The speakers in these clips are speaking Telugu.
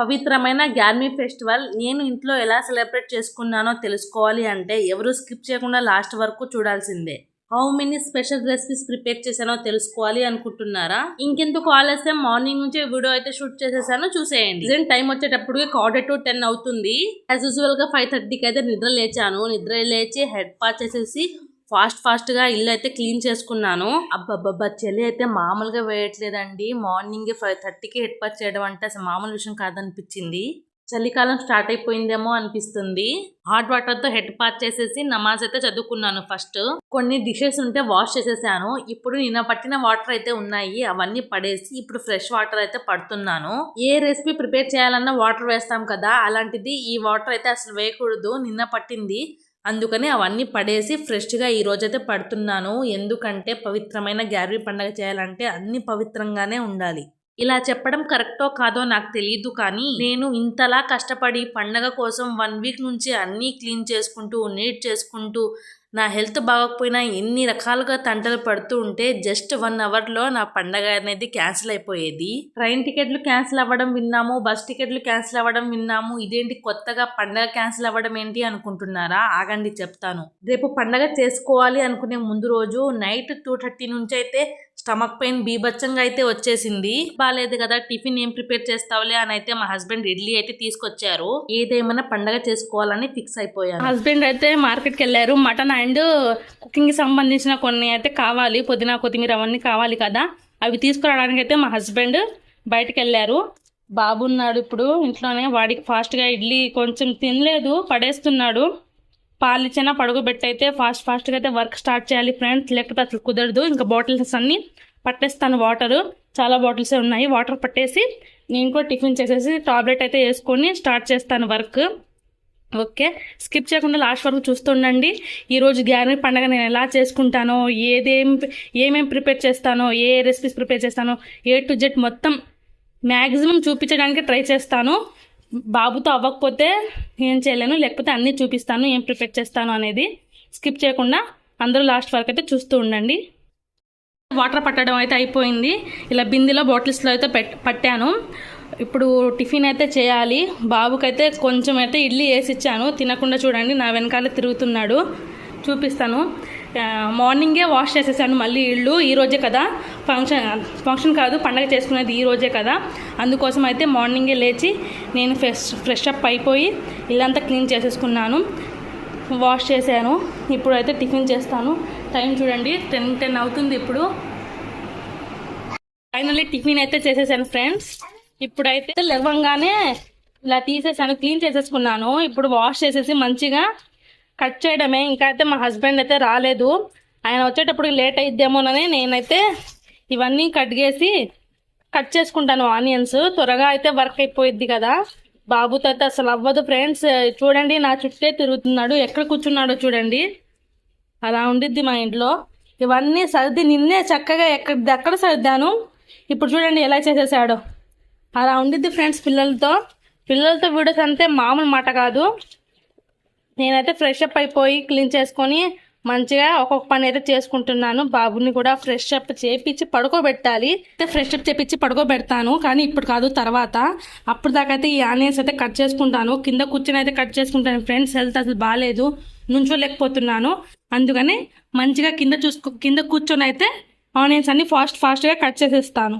పవిత్రమైన గ్యార్మీ ఫెస్టివల్ నేను ఇంట్లో ఎలా సెలబ్రేట్ చేసుకున్నానో తెలుసుకోవాలి అంటే ఎవరు స్కిప్ చేయకుండా లాస్ట్ వరకు చూడాల్సిందే. How many special recipes prepare చేశానో తెలుసుకోవాలి అనుకుంటున్నారా? ఇంకెందుకు ఆలస్యం? మార్నింగ్ నుంచే వీడియో అయితే షూట్ చేసేసాను చూసేయండి. ఇదే టైం వచ్చేటప్పుడు క్వార్టర్ టు టెన్ అవుతుంది. యాజ్ యూజువల్గా ఫైవ్ థర్టీకి అయితే నిద్ర లేచాను. నిద్ర లేచి హెడ్ పాచ్ చేసేసి ఫాస్ట్ ఫాస్ట్గా ఇల్లు అయితే క్లీన్ చేసుకున్నాను. అబ్బబ్బబ్బా! చలి అయితే మామూలుగా వేయట్లేదండి. మార్నింగ్ ఫైవ్ థర్టీకి హెడ్ పాచ్ చేయడం అంటే అసలు మామూలు విషయం కాదనిపించింది. చలికాలం స్టార్ట్ అయిపోయిందేమో అనిపిస్తుంది. హాట్ వాటర్తో హెడ్ పాచ్ చేసేసి నమాజ్ అయితే చదువుకున్నాను ఫస్ట్. కొన్ని డిషెస్ ఉంటే వాష్ చేసేసాను. ఇప్పుడు నిన్న పట్టిన వాటర్ అయితే ఉన్నాయి. అవన్నీ పడేసి ఇప్పుడు ఫ్రెష్ వాటర్ అయితే పడుతున్నాను. ఏ రెసిపీ ప్రిపేర్ చేయాలన్నా వాటర్ వేస్తాం కదా! అలాంటిది ఈ వాటర్ అయితే అసలు వేయకూడదు. నిన్న పట్టింది. అందుకని అవన్నీ పడేసి ఫ్రెష్గా ఈ రోజైతే పడుతున్నాను. ఎందుకంటే పవిత్రమైన గ్యారీ పండగ చేయాలంటే అన్ని పవిత్రంగానే ఉండాలి. ఇలా చెప్పడం కరెక్టో కాదో నాకు తెలియదు కానీ నేను ఇంతలా కష్టపడి పండగ కోసం వన్ వీక్ నుంచి అన్నీ క్లీన్ చేసుకుంటూ నీట్ చేసుకుంటూ నా హెల్త్ బాగోకపోయినా ఎన్ని రకాలుగా తంటలు పడుతూ ఉంటే జస్ట్ వన్ అవర్లో నా పండగ అనేది క్యాన్సిల్ అయిపోయేది. ట్రైన్ టికెట్లు క్యాన్సిల్ అవ్వడం విన్నాము బస్ టికెట్లు క్యాన్సిల్ అవ్వడం విన్నాము ఇదేంటి కొత్తగా పండగ క్యాన్సిల్ అవ్వడం ఏంటి అనుకుంటున్నారా? ఆగండి చెప్తాను. రేపు పండగ చేసుకోవాలి అనుకునే ముందు రోజు నైట్ టూ థర్టీ నుంచి అయితే స్టమక్ పెయిన్ బీభత్సంగా అయితే వచ్చేసింది. బాగాలేదు కదా టిఫిన్ ఏం ప్రిపేర్ చేస్తావులే అని అయితే మా హస్బెండ్ ఇడ్లీ అయితే తీసుకొచ్చారు. ఏదేమైనా పండగ చేసుకోవాలని ఫిక్స్ అయిపోయాను. హస్బెండ్ అయితే మార్కెట్కి వెళ్ళారు. మటన్ అండ్ కుకింగ్కి సంబంధించిన కొన్ని అయితే కావాలి. పుదీనా కొత్తిమీర అవన్నీ కావాలి కదా. అవి తీసుకురావడానికి అయితే మా హస్బెండ్ బయటకు వెళ్ళారు. బాబు ఉన్నాడు ఇప్పుడు ఇంట్లోనే. వాడికి ఫాస్ట్గా ఇడ్లీ కొంచెం తినలేదు. పడేస్తున్నాడు. పాలిచ్చిన పడుగుబెట్టయితే ఫాస్ట్ ఫాస్ట్గా అయితే వర్క్ స్టార్ట్ చేయాలి ఫ్రెండ్స్. లేకపోతే అసలు కుదరదు. ఇంకా బాటిల్స్ అన్నీ పట్టేస్తాను వాటర్. చాలా బాటిల్సే ఉన్నాయి. వాటర్ పట్టేసి నేను కూడా టిఫిన్ చేసేసి టాబ్లెట్ అయితే వేసుకొని స్టార్ట్ చేస్తాను వర్క్. ఓకే. స్కిప్ చేయకుండా లాస్ట్ వరకు చూస్తుండండి ఈరోజు గ్యారీ పండగ నేను ఎలా చేసుకుంటానో ఏదేం ఏమేమి ప్రిపేర్ చేస్తానో ఏ రెసిపీస్ ప్రిపేర్ చేస్తానో ఏ టు జెడ్ మొత్తం మ్యాక్సిమం చూపించడానికి ట్రై చేస్తాను. బాబుతో అవ్వకపోతే ఏం చేయలేను లేకపోతే అన్నీ చూపిస్తాను ఏం ప్రిపేర్ చేస్తాను అనేది స్కిప్ చేయకుండా అందరూ లాస్ట్ వరకు అయితే చూస్తూ ఉండండి. వాటర్ పట్టడం అయితే అయిపోయింది. ఇలా బిందిలో బాటిల్స్లో అయితే పెట్ పట్టాను. ఇప్పుడు టిఫిన్ అయితే చేయాలి. బాబుకైతే కొంచెం అయితే ఇడ్లీ వేసి ఇచ్చాను. తినకుండా చూడండి నా వెనకాల తిరుగుతున్నాడు. చూపిస్తాను. మార్నింగే వాష్ చేసేసాను మళ్ళీ ఇల్లు ఈ రోజే కదా ఫంక్షన్ ఫంక్షన్ కాదు పండగ చేసుకునేది ఈ రోజే కదా. అందుకోసం అయితే మార్నింగే లేచి నేను ఫ్రెష్ ఫ్రెష్ అప్ అయిపోయి ఇల్లంతా క్లీన్ చేసేసుకున్నాను. వాష్ చేశాను. ఇప్పుడైతే టిఫిన్ చేస్తాను. టైం చూడండి టెన్ టెన్ అవుతుంది ఇప్పుడు. ఫైనల్లీ టిఫిన్ అయితే చేసేసాను ఫ్రెండ్స్. ఇప్పుడైతే లెవ్వంగానే ఇలా తీసేసాను క్లీన్ చేసేసుకున్నాను. ఇప్పుడు వాష్ చేసేసి మంచిగా కట్ చేయడమే. ఇంకా అయితే మా హస్బెండ్ అయితే రాలేదు. ఆయన వచ్చేటప్పుడు లేట్ అయిద్దేమోనని నేనైతే ఇవన్నీ కట్ చేసి కట్ చేసుకుంటాను. ఆనియన్స్ త్వరగా అయితే వర్క్ అయిపోయిద్ది కదా. బాబుతో అయితే అసలు అవ్వదు ఫ్రెండ్స్. చూడండి నా చుట్టే తిరుగుతున్నాడు. ఎక్కడ కూర్చున్నాడో చూడండి. అలా ఉండిద్ది మా ఇంట్లో. ఇవన్నీ సర్ది నిన్నే చక్కగా ఎక్కడ ఎక్కడ సర్దాను? ఇప్పుడు చూడండి ఎలా చేసేసాడో. అలా ఉండిద్ది ఫ్రెండ్స్ పిల్లలతో. పిల్లలతో వీడియోస్ అంతే మామూలు మాట కాదు. నేనైతే ఫ్రెష్ అప్ అయిపోయి క్లీన్ చేసుకొని మంచిగా ఒక్కొక్క పని అయితే చేసుకుంటున్నాను. బాబుని కూడా ఫ్రెష్ అప్ చేపించి పడుకోబెట్టాలి. అయితే ఫ్రెష్ అప్ చేపించి పడుకోబెడతాను కానీ ఇప్పుడు కాదు తర్వాత. అప్పుడు దాకా అయితే ఈ ఆనియన్స్ అయితే కట్ చేసుకుంటాను. కింద కూర్చొని అయితే కట్ చేసుకుంటాను ఫ్రెండ్స్ హెల్త్ అసలు బాగాలేదు నుంచోలేకపోతున్నాను. అందుకని మంచిగా కింద చూసుకో కింద కూర్చొని అయితే ఆనియన్స్ అన్ని ఫాస్ట్ ఫాస్ట్గా కట్ చేసేస్తాను.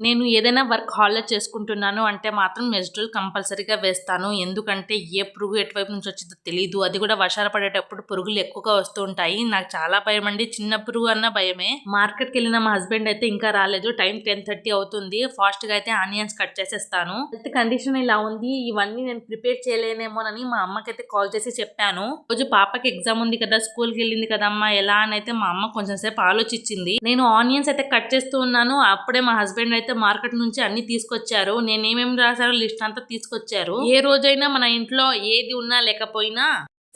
నేను ఏదైనా వర్క్ హాల్లో చేసుకుంటున్నాను అంటే మాత్రం మెజిటల్ కంపల్సరీగా వేస్తాను. ఎందుకంటే ఏ పురుగు ఎటువైపు నుంచి వచ్చిందో తెలియదు అది కూడా వర్షాలు పడేటప్పుడు పురుగులు ఎక్కువగా వస్తూ ఉంటాయి. నాకు చాలా భయం అండి. చిన్న పురుగు అన్న భయమే. మార్కెట్కి వెళ్ళిన మా హస్బెండ్ అయితే ఇంకా రాలేదు. టైం టెన్ థర్టీ అవుతుంది. ఫాస్ట్గా అయితే ఆనియన్స్ కట్ చేసేస్తాను. హెల్త్ కండిషన్ ఇలా ఉంది. ఇవన్నీ నేను ప్రిపేర్ చేయలేనేమోనని మా అమ్మకైతే కాల్ చేసి చెప్పాను. రోజు పాపకి ఎగ్జామ్ ఉంది కదా స్కూల్కి వెళ్ళింది కదమ్మా ఎలా అని అయితే మా అమ్మ కొంచెం సేపు ఆలోచించింది. నేను ఆనియన్స్ అయితే కట్ చేస్తూ ఉన్నాను. అప్పుడే మా హస్బెండ్ అయితే మార్కెట్ నుంచి అన్ని తీసుకొచ్చారు నేను ఏమేమి రాశారో లిస్ట్ అంతా తీసుకొచ్చారు. ఏ రోజైనా మన ఇంట్లో ఏది ఉన్నా లేకపోయినా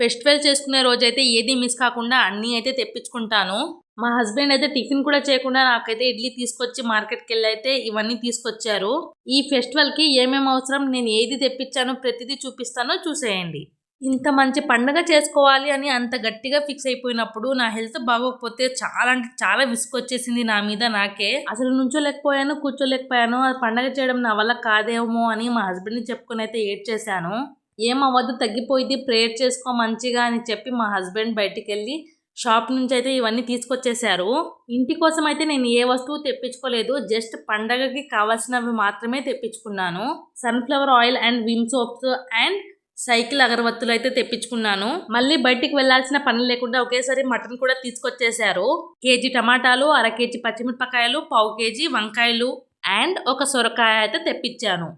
ఫెస్టివల్ చేసుకునే రోజైతే ఏది మిస్ కాకుండా అన్నీ అయితే తెప్పించుకుంటాను. మా హస్బెండ్ అయితే టిఫిన్ కూడా చేయకుండా నాకైతే ఇడ్లీ తీసుకొచ్చి మార్కెట్కి వెళ్ళి అయితే ఇవన్నీ తీసుకొచ్చారు. ఈ ఫెస్టివల్కి ఏమేమి అవసరం నేను ఏది తెప్పించానో ప్రతిదీ చూపిస్తానో చూసేయండి. ఇంత మంచి పండగ చేసుకోవాలి అని అంత గట్టిగా ఫిక్స్ అయిపోయినప్పుడు నా హెల్త్ బాగోకపోతే చాలా అంటే చాలా విసుకొచ్చేసింది నా మీద నాకే. అసలు నుంచోలేకపోయాను కూర్చోలేకపోయాను అది పండగ చేయడం నా వల్ల కాదేమో అని మా హస్బెండ్ని చెప్పుకుని అయితే ఏడ్ చేశాను ఏమవ్వద్దు తగ్గిపోయింది ప్రేయర్ చేసుకో మంచిగా అని చెప్పి మా హస్బెండ్ బయటికి వెళ్ళి షాప్ నుంచి అయితే ఇవన్నీ తీసుకొచ్చేసారు ఇంటి కోసం అయితే నేను ఏ వస్తువు తెప్పించుకోలేదు జస్ట్ పండగకి కావాల్సినవి మాత్రమే తెప్పించుకున్నాను. Sunflower oil and Vim soaps and Cycle అగరబత్తులు అయితే తెప్పించుకున్నాను. మళ్ళీ బయటికి వెళ్ళాల్సిన పని లేకుండా ఒకేసారి మటన్ కూడా తీసుకొచ్చేసారు కేజీ టమాటాలు అర కేజీ పచ్చిమిరపకాయలు పావు కేజీ వంకాయలు అండ్ ఒక సొరకాయ అయితే తెప్పించాను.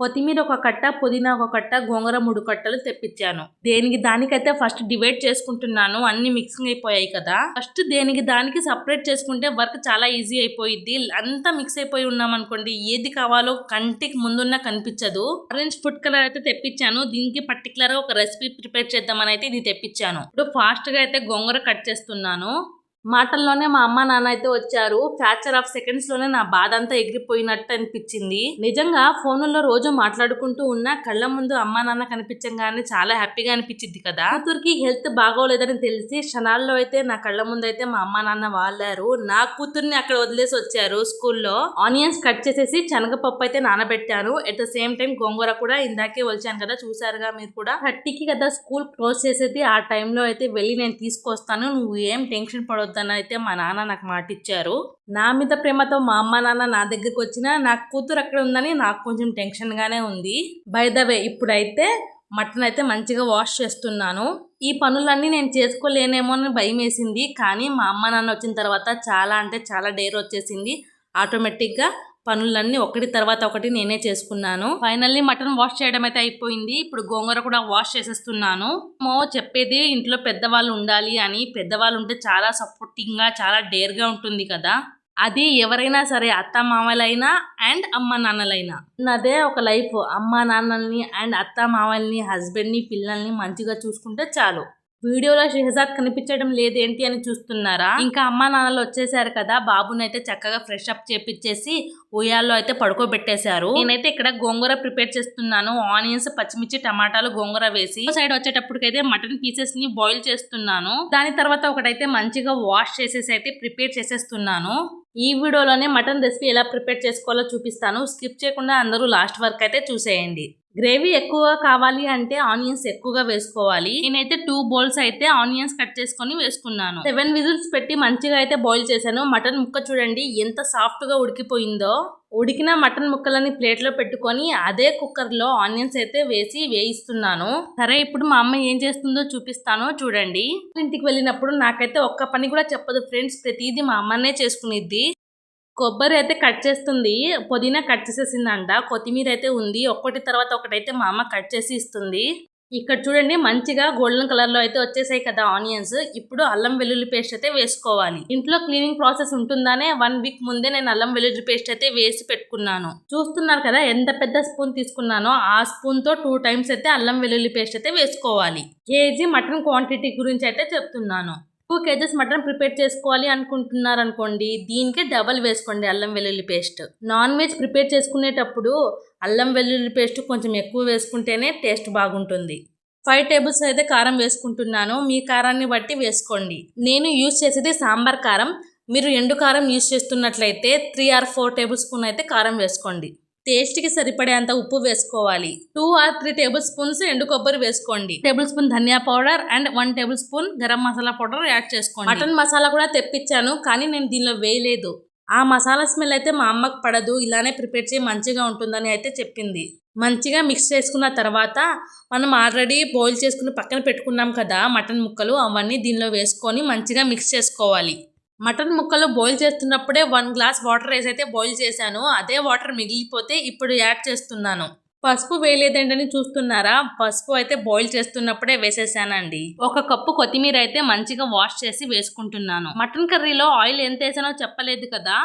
కొత్తిమీర ఒక కట్ట పుదీనా ఒక కట్ట గోంగూర మూడు కట్టలు తెప్పించాను. దేనికి దానికైతే ఫస్ట్ డివైడ్ చేసుకుంటున్నాను. అన్ని మిక్సింగ్ అయిపోయాయి కదా. ఫస్ట్ దేనికి దానికి సపరేట్ చేసుకుంటే వర్క్ చాలా ఈజీ అయిపోయింది అంతా మిక్స్ అయిపోయి ఉన్నాం అనుకోండి ఏది కావాలో కంటికి ముందున్న కనిపించదు. ఆరెంజ్ ఫుడ్ కలర్ అయితే తెప్పించాను. దీనికి పర్టికులర్గా ఒక రెసిపీ ప్రిపేర్ చేద్దామని అయితే ఇది తెప్పించాను. ఇప్పుడు ఫాస్ట్గా అయితే గోంగూర కట్ చేస్తున్నాను. మాటల్లోనే మా అమ్మ నాన్న అయితే వచ్చారు. ఫ్యాక్చర్ ఆఫ్ సెకండ్స్లోనే నా బాధ అంతా ఎగిరిపోయినట్టు అనిపించింది. నిజంగా ఫోన్లో రోజు మాట్లాడుకుంటూ ఉన్న కళ్ళ ముందు అమ్మ నాన్న కనిపించంగానే చాలా హ్యాపీగా అనిపించింది కదా. కూతురికి హెల్త్ బాగోలేదని తెలిసి క్షణాల్లో అయితే నా కళ్ళ ముందు అయితే మా అమ్మ నాన్న వాళ్ళారు నా కూతుర్ని అక్కడ వదిలేసి వచ్చారు స్కూల్లో. ఆనియన్స్ కట్ చేసేసి శనగపప్పు అయితే నానబెట్టాను. ఎట్ ద సేమ్ టైం గోంగూర కూడా ఇందాకే వచ్చాను కదా చూసారుగా మీరు కూడా. థర్టీకి కదా స్కూల్ క్లోజ్ చేసేది ఆ టైంలో అయితే వెళ్ళి నేను తీసుకొస్తాను. నువ్వు ఏం టెన్షన్ పడొద్దు అయితే మా నాన్న నాకు మాట ఇచ్చారు నా మీద ప్రేమతో మా అమ్మ నాన్న నా దగ్గరికి వచ్చినా నా కూతురు అక్కడ ఉందని నాకు కొంచెం టెన్షన్గానే ఉంది. బై ద వే ఇప్పుడైతే మటన్ అయితే మంచిగా వాష్ చేస్తున్నాను. ఈ పనులన్నీ నేను చేసుకోలేనేమో అని భయం వేసింది కానీ మా అమ్మ నాన్న వచ్చిన తర్వాత చాలా అంటే చాలా డేర్ వచ్చేసింది. ఆటోమేటిక్గా పనులన్నీ ఒకటి తర్వాత ఒకటి నేనే చేసుకున్నాను. ఫైనల్లీ మటన్ వాష్ చేయడం అయితే అయిపోయింది. ఇప్పుడు గోంగూర కూడా వాష్ చేసేస్తున్నాను. మో చెప్పేది ఇంట్లో పెద్దవాళ్ళు ఉండాలి అని. పెద్దవాళ్ళు ఉంటే చాలా సపోర్టింగ్గా చాలా డేర్గా ఉంటుంది కదా. అది ఎవరైనా సరే అత్త మామలైనా అండ్ అమ్మ నాన్నలైనా. నాదే ఒక లైఫ్. అమ్మ నాన్నల్ని అండ్ అత్త మామల్ని హస్బెండ్ని పిల్లల్ని మంచిగా చూసుకుంటే చాలు. వీడియోలో షెహజాద్ కనిపించడం లేదేంటి అని చూస్తున్నారా? ఇంకా అమ్మా నాన్నలు వచ్చేసారు కదా బాబుని అయితే చక్కగా ఫ్రెష్ అప్ చేపించేసి ఉయ్యాల్లో అయితే పడుకోబెట్టేశారు. నేనైతే ఇక్కడ గోంగూర ప్రిపేర్ చేస్తున్నాను. ఆనియన్స్ పచ్చిమిర్చి టమాటాలు గోంగూర వేసి సైడ్ వచ్చేటప్పటికైతే మటన్ పీసెస్ని బాయిల్ చేస్తున్నాను. దాని తర్వాత ఒకటైతే మంచిగా వాష్ చేసేసి అయితే ప్రిపేర్ చేసేస్తున్నాను. ఈ వీడియోలోనే మటన్ రెసిపీ ఎలా ప్రిపేర్ చేసుకోవాలో చూపిస్తాను. స్కిప్ చేయకుండా అందరూ లాస్ట్ వరకు అయితే చూసేయండి. గ్రేవీ ఎక్కువగా కావాలి అంటే ఆనియన్స్ ఎక్కువగా వేసుకోవాలి. నేనైతే టూ బౌల్స్ అయితే ఆనియన్స్ కట్ చేసుకొని వేసుకున్నాను. సెవెన్ విజిల్స్ పెట్టి మంచిగా అయితే బాయిల్ చేశాను. మటన్ ముక్క చూడండి ఎంత సాఫ్ట్గా ఉడికిపోయిందో. ఉడికిన మటన్ ముక్కలని ప్లేట్లో పెట్టుకొని అదే కుక్కర్లో ఆనియన్స్ అయితే వేసి వేయిస్తున్నాను. సరే ఇప్పుడు మా అమ్మ ఏం చేస్తుందో చూపిస్తాను. చూడండి. ఇంటికి వెళ్ళినప్పుడు నాకైతే ఒక్క పని కూడా చెప్పదు ఫ్రెండ్స్. ప్రతిదీ మా అమ్మనే చేసుకునిద్ది. కొబ్బరి అయితే కట్ చేస్తుంది పుదీనా కట్ చేసేసిందంట కొత్తిమీర అయితే ఉంది ఒక్కటి తర్వాత ఒకటైతే మా అమ్మ కట్ చేసి ఇస్తుంది. ఇక్కడ చూడండి మంచిగా గోల్డెన్ కలర్లో అయితే వచ్చేసాయి కదా ఆనియన్స్. ఇప్పుడు అల్లం వెల్లుల్లి పేస్ట్ అయితే వేసుకోవాలి. ఇంట్లో క్లీనింగ్ ప్రాసెస్ ఉంటుందానే వన్ వీక్ ముందే నేను అల్లం వెల్లుల్లి పేస్ట్ అయితే వేసి పెట్టుకున్నాను. చూస్తున్నారు కదా ఎంత పెద్ద స్పూన్ తీసుకున్నానో ఆ స్పూన్తో టూ టైమ్స్ అయితే అల్లం వెల్లుల్లి పేస్ట్ అయితే వేసుకోవాలి. కేజీ మటన్ క్వాంటిటీ గురించి అయితే చెప్తున్నాను. టూ కేజెస్ మటన్ ప్రిపేర్ చేసుకోవాలి అనుకుంటున్నారు అనుకోండి దీనికి డబల్ వేసుకోండి అల్లం వెల్లుల్లి పేస్ట్. నాన్ వెజ్ ప్రిపేర్ చేసుకునేటప్పుడు అల్లం వెల్లుల్లి పేస్ట్ కొంచెం ఎక్కువ వేసుకుంటేనే టేస్ట్ బాగుంటుంది. ఫైవ్ టేబుల్స్ అయితే కారం వేసుకుంటున్నాను మీ కారాన్ని బట్టి వేసుకోండి. నేను యూజ్ చేసేది సాంబార్ కారం మీరు ఎండు కారం యూజ్ చేస్తున్నట్లయితే three or four tablespoon అయితే కారం వేసుకోండి. టేస్ట్కి సరిపడేంత ఉప్పు వేసుకోవాలి. Two or three tablespoons ఎండు కొబ్బరి వేసుకోండి. టేబుల్ స్పూన్ ధనియా powder and one tablespoon garam masala powder add చేసుకోండి. మటన్ మసాలా కూడా తెప్పించాను కానీ నేను దీనిలో వేయలేదు. ఆ మసాలా స్మెల్ అయితే మా అమ్మకు పడదు ఇలానే ప్రిపేర్ చేయి మంచిగా ఉంటుందని అయితే చెప్పింది. మంచిగా మిక్స్ చేసుకున్న తర్వాత మనం ఆల్రెడీ బాయిల్ చేసుకుని పక్కన పెట్టుకున్నాం కదా మటన్ ముక్కలు అవన్నీ దీనిలో వేసుకొని మంచిగా మిక్స్ చేసుకోవాలి. మటన్ ముక్కలు బాయిల్ చేస్తున్నప్పుడే వన్ గ్లాస్ వాటర్ వేసి అయితే బాయిల్ చేశాను. అదే వాటర్ మిగిలిపోతే ఇప్పుడు యాడ్ చేస్తున్నాను. పసుపు వేయలేదేంటని చూస్తున్నారా? పసుపు అయితే బాయిల్ చేస్తున్నప్పుడే వేసేసానండి. ఒక కప్పు కొత్తిమీర అయితే మంచిగా వాష్ చేసి వేసుకుంటున్నాను. మటన్ కర్రీలో ఆయిల్ ఎంత వేసానో చెప్పలేదు కదా?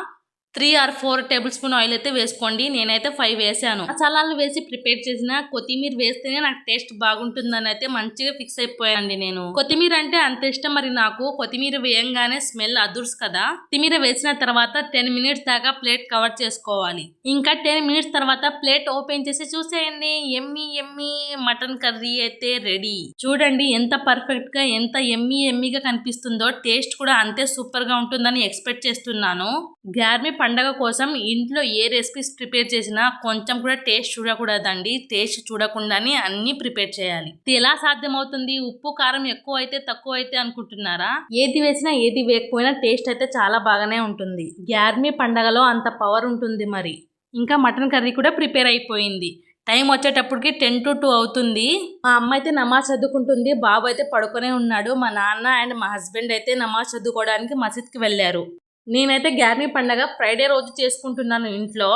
Three or four tablespoon oil అయితే వేసుకోండి. నేనైతే ఫైవ్ వేసాను. మసాలాలు వేసి ప్రిపేర్ చేసిన కొత్తిమీర వేస్తేనే నాకు టేస్ట్ బాగుంటుందని అయితే మంచిగా ఫిక్స్ అయిపోయానండి నేను. కొత్తిమీర అంటే అంత ఇష్టం మరి నాకు. కొత్తిమీర వేయంగానే స్మెల్ అదుర్స్ కదా. కొత్తిమీర వేసిన తర్వాత టెన్ మినిట్స్ దాకా ప్లేట్ కవర్ చేసుకోవాలి. ఇంకా టెన్ మినిట్స్ తర్వాత ప్లేట్ ఓపెన్ చేసి చూసేయండి. ఎమ్మి ఎమ్మి మటన్ కర్రీ అయితే రెడీ. చూడండి ఎంత పర్ఫెక్ట్గా ఎంత ఎమ్మి ఎమ్మిగా కనిపిస్తుందో. టేస్ట్ కూడా అంతే సూపర్గా ఉంటుందని ఎక్స్పెక్ట్ చేస్తున్నాను. గ్యార్మీ పండగ కోసం ఇంట్లో ఏ రెసిపీస్ ప్రిపేర్ చేసినా కొంచెం కూడా టేస్ట్ చూడకూడదండి. టేస్ట్ చూడకుండానే అన్ని ప్రిపేర్ చేయాలి. ఇది ఎలా సాధ్యమవుతుంది? ఉప్పు కారం ఎక్కువ అయితే తక్కువ అయితే అనుకుంటున్నారా? ఏది వేసినా ఏది వేయకపోయినా టేస్ట్ అయితే చాలా బాగానే ఉంటుంది. గ్యార్మీ పండగలో అంత పవర్ ఉంటుంది మరి. ఇంకా మటన్ కర్రీ కూడా ప్రిపేర్ అయిపోయింది. టైం వచ్చేటప్పటికి టెన్ టు టూ అవుతుంది. మా అమ్మ అయితే నమాజ్ చదువుకుంటుంది. బాబు అయితే పడుకునే ఉన్నాడు. మా నాన్న అండ్ మా హస్బెండ్ అయితే నమాజ్ చదువుకోవడానికి మసీద్కి వెళ్ళారు. నేనైతే గ్యార్మీ పండగ ఫ్రైడే రోజు చేసుకుంటున్నాను ఇంట్లో.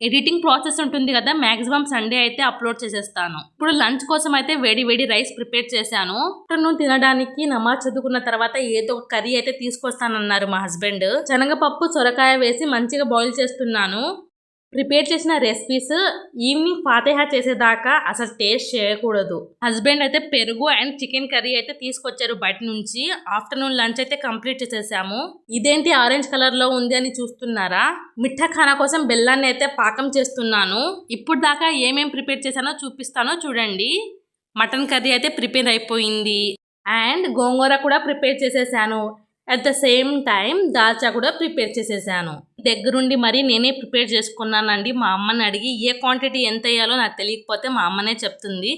ఎడిటింగ్ ప్రాసెస్ ఉంటుంది కదా మ్యాక్సిమం సండే అయితే అప్లోడ్ చేసేస్తాను. ఇప్పుడు లంచ్ కోసం అయితే వేడి వేడి రైస్ ప్రిపేర్ చేశాను. ఆఫ్టర్నూన్ తినడానికి నమాజ్ చదువుకున్న తర్వాత ఏదో ఒక కర్రీ అయితే తీసుకొస్తానన్నారు మా హస్బెండ్. శనగపప్పు సొరకాయ వేసి మంచిగా బాయిల్ చేస్తున్నాను. ప్రిపేర్ చేసిన రెసిపీస్ ఈవినింగ్ ఫాతేహా చేసేదాకా అసలు టేస్ట్ చేయకూడదు. హస్బెండ్ అయితే పెరుగు అండ్ చికెన్ కర్రీ అయితే తీసుకొచ్చారు బయట నుంచి. ఆఫ్టర్నూన్ లంచ్ అయితే కంప్లీట్ చేసేసాము. ఇదేంటి ఆరెంజ్ కలర్లో ఉంది అని చూస్తున్నారా? మిఠా ఖానా కోసం బెల్లాన్ని అయితే పాకం చేస్తున్నాను. ఇప్పుడు దాకా ఏమేం ప్రిపేర్ చేశానో చూపిస్తానో చూడండి. మటన్ కర్రీ అయితే ప్రిపేర్ అయిపోయింది. అండ్ గోంగూర కూడా ప్రిపేర్ చేసేసాను. అట్ ద సేమ్ టైం దాల్చా కూడా ప్రిపేర్ చేసేసాను. దగ్గరుండి మరి నేనే ప్రిపేర్ చేసుకున్నానండి. మా అమ్మని అడిగి ఏ క్వాంటిటీ ఎంత వేయాలో నాకు తెలియకపోతే మా అమ్మనే చెప్తుంది.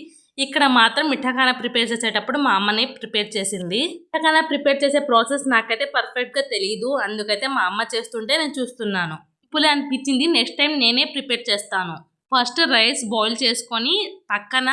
ఇక్కడ మాత్రం మిఠాఖాన ప్రిపేర్ చేసేటప్పుడు మా అమ్మనే ప్రిపేర్ చేసింది. మిఠాఖాన ప్రిపేర్ చేసే ప్రాసెస్ నాకైతే పర్ఫెక్ట్గా తెలియదు అందుకైతే మా అమ్మ చేస్తుంటే నేను చూస్తున్నాను. ఇప్పులే అనిపించింది. నెక్స్ట్ టైం నేనే ప్రిపేర్ చేస్తాను. ఫస్ట్ రైస్ బాయిల్ చేసుకొని పక్కన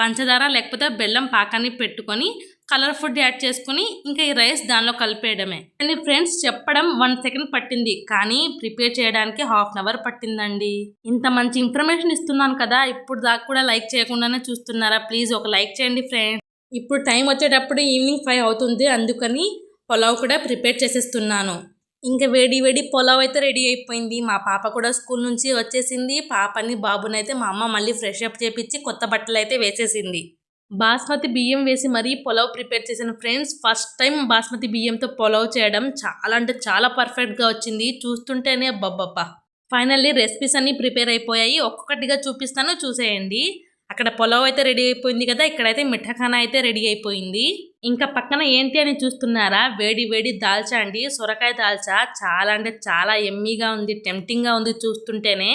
పంచదార లేకపోతే బెల్లం పాకాన్ని పెట్టుకొని కలర్ ఫుడ్ యాడ్ చేసుకుని ఇంకా ఈ రైస్ దానిలో కలిపేయడమే. అండ్ ఫ్రెండ్స్ చెప్పడం వన్ సెకండ్ పట్టింది. కానీ ప్రిపేర్ చేయడానికి హాఫ్ అన్ అవర్ పట్టిందండి. ఇంత మంచి ఇన్ఫర్మేషన్ ఇస్తున్నాను కదా ఇప్పుడు దాకా కూడా లైక్ చేయకుండానే చూస్తున్నారా? ప్లీజ్ ఒక లైక్ చేయండి ఫ్రెండ్స్. ఇప్పుడు టైం వచ్చేటప్పుడు ఈవినింగ్ ఫైవ్ అవుతుంది. అందుకని పొలావ్ కూడా ప్రిపేర్ చేసేస్తున్నాను. ఇంకా వేడి వేడి పొలావ్ అయితే రెడీ అయిపోయింది. మా పాప కూడా స్కూల్ నుంచి వచ్చేసింది. పాపని బాబునైతే మా అమ్మ మళ్ళీ ఫ్రెష్ అప్ చేపించి కొత్త బట్టలు అయితే వేసేసింది. బాస్మతి బియ్యం వేసి మరీ పొలవ్ ప్రిపేర్ చేసిన ఫ్రెండ్స్ ఫస్ట్ టైం బాస్మతి బియ్యంతో పొలవ్ చేయడం చాలా అంటే చాలా పర్ఫెక్ట్గా వచ్చింది. చూస్తుంటేనే బబ్బబ్బా ఫైనల్లీ రెసిపీస్ అన్నీ ప్రిపేర్ అయిపోయాయి. ఒక్కొక్కటిగా చూపిస్తాను చూసేయండి. అక్కడ పొలవ్ అయితే రెడీ అయిపోయింది కదా ఇక్కడైతే మిఠాఖానా అయితే రెడీ అయిపోయింది. ఇంకా పక్కన ఏంటి అని చూస్తున్నారా? వేడి వేడి దాల్చా అండి. సొరకాయ దాల్చా. చాలా అంటే చాలా ఎమ్మీగా ఉంది టెంప్టింగ్గా ఉంది చూస్తుంటేనే.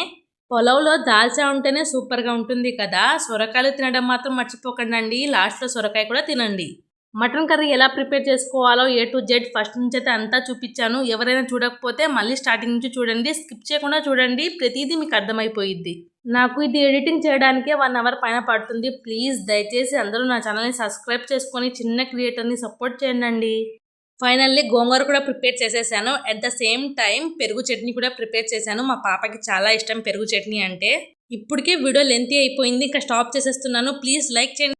పొలంలో దాల్చా ఉంటేనే సూపర్గా ఉంటుంది కదా? సొరకాయలు తినడం మాత్రం మర్చిపోకండి అండి లాస్ట్లో సొరకాయ కూడా తినండి. మటన్ కర్రీ ఎలా ప్రిపేర్ చేసుకోవాలో ఏ టు జెడ్ ఫస్ట్ నుంచి అయితే అంతా చూపించాను. ఎవరైనా చూడకపోతే మళ్ళీ స్టార్టింగ్ నుంచి చూడండి. స్కిప్ చేయకుండా చూడండి. ప్రతిదీ మీకు అర్థమైపోయిద్ది. నాకు ఇది ఎడిటింగ్ చేయడానికే వన్ అవర్ పైన పడుతుంది. ప్లీజ్ దయచేసి అందరూ నా ఛానల్ని సబ్స్క్రైబ్ చేసుకొని చిన్న క్రియేటర్ని సపోర్ట్ చేయండి ఫైనల్లీ గోంగూర కూడా ప్రిపేర్ చేసేసాను. అట్ ద సేమ్ టైం పెరుగు చట్నీ కూడా ప్రిపేర్ చేశాను. మా పాపకి చాలా ఇష్టం పెరుగు చట్నీ అంటే. ఇప్పటికే వీడియో లెంతీ అయిపోయింది. ఇంకా స్టాప్ చేసేస్తున్నాను. ప్లీజ్ లైక్ చేయండి.